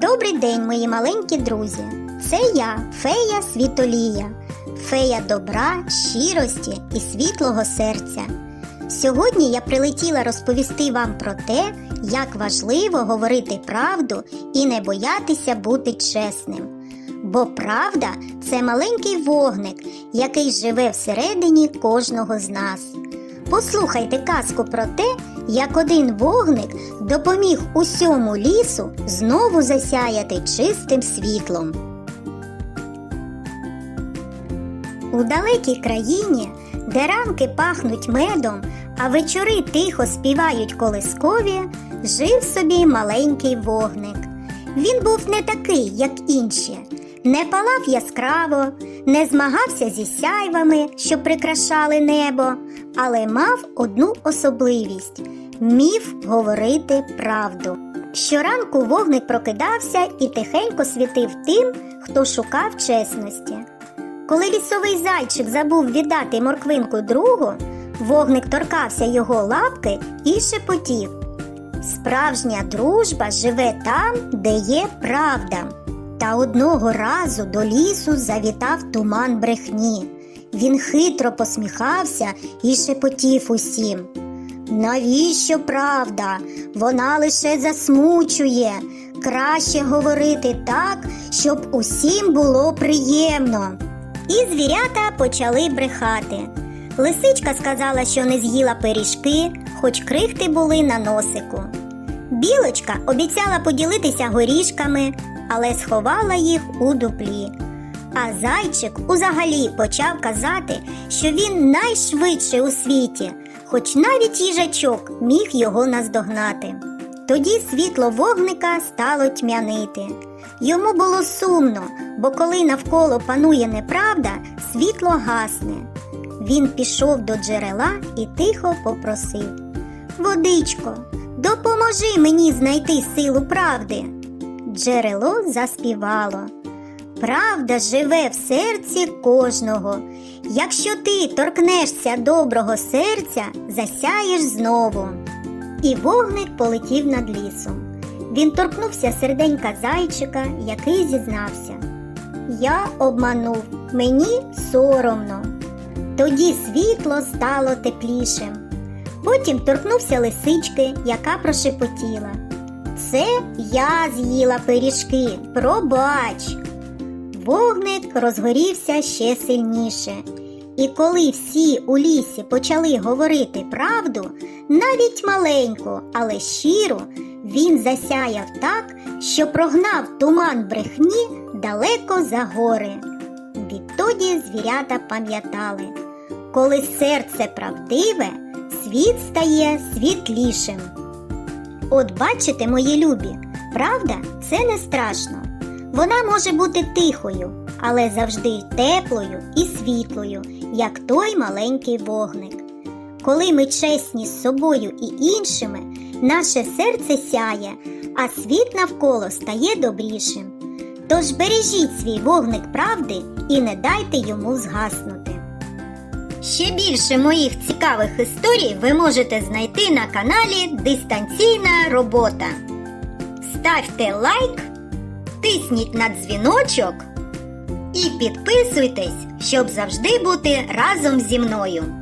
Добрий день, мої маленькі друзі! Це я, фея Світолія, фея добра, щирості і світлого серця. Сьогодні я прилетіла розповісти вам про те, як важливо говорити правду і не боятися бути чесним. Бо правда це маленький вогник, який живе всередині кожного з нас. Послухайте казку про те, як один вогник допоміг усьому лісу знову засяяти чистим світлом. У далекій країні, де ранки пахнуть медом, а вечори тихо співають колискові, жив собі маленький вогник. Він був не такий, як інші, не палав яскраво, не змагався зі сяйвами, що прикрашали небо, але мав одну особливість вмів говорити правду. Щоранку вогник прокидався і тихенько світив тим, хто шукав чесності. Коли лісовий зайчик забув віддати морквинку другу, вогник торкався його лапки і шепотів. Справжня дружба живе там, де є правда. Та одного разу до лісу завітав туман брехні. Він хитро посміхався і шепотів усім. Навіщо правда? Вона лише засмучує. Краще говорити так, щоб усім було приємно. І звірята почали брехати. Лисичка сказала, що не з'їла пиріжки, хоч крихти були на носику. Білочка обіцяла поділитися горішками, але сховала їх у дуплі. А зайчик узагалі почав казати, що він найшвидший у світі, хоч навіть їжачок міг його наздогнати. Тоді світло вогника стало тьмянити. Йому було сумно, бо коли навколо панує неправда, світло гасне. Він пішов до джерела і тихо попросив Водичко, допоможи мені знайти силу правди. Джерело заспівало. Правда живе в серці кожного. Якщо ти торкнешся доброго серця, засяєш знову. І вогник полетів над лісом. Він торкнувся серденька зайчика, який зізнався. Я обманув, мені соромно. Тоді світло стало теплішим. Потім торкнувся лисички, яка прошепотіла. Це я з'їла пиріжки, пробач. Вогник розгорівся ще сильніше. І коли всі у лісі почали говорити правду, навіть маленьку, але щиру, він засяяв так, що прогнав туман брехні далеко за гори. Відтоді звірята пам'ятали, коли серце правдиве, світ стає світлішим. От бачите, мої любі, правда це не страшно. Вона може бути тихою, але завжди теплою і світлою, як той маленький вогник. Коли ми чесні з собою і іншими, наше серце сяє, а світ навколо стає добрішим. Тож бережіть свій вогник правди і не дайте йому згаснути. Ще більше моїх цікавих історій ви можете знайти на каналі Дистанційна робота. Ставте лайк, тисніть на дзвіночок і підписуйтесь, щоб завжди бути разом зі мною.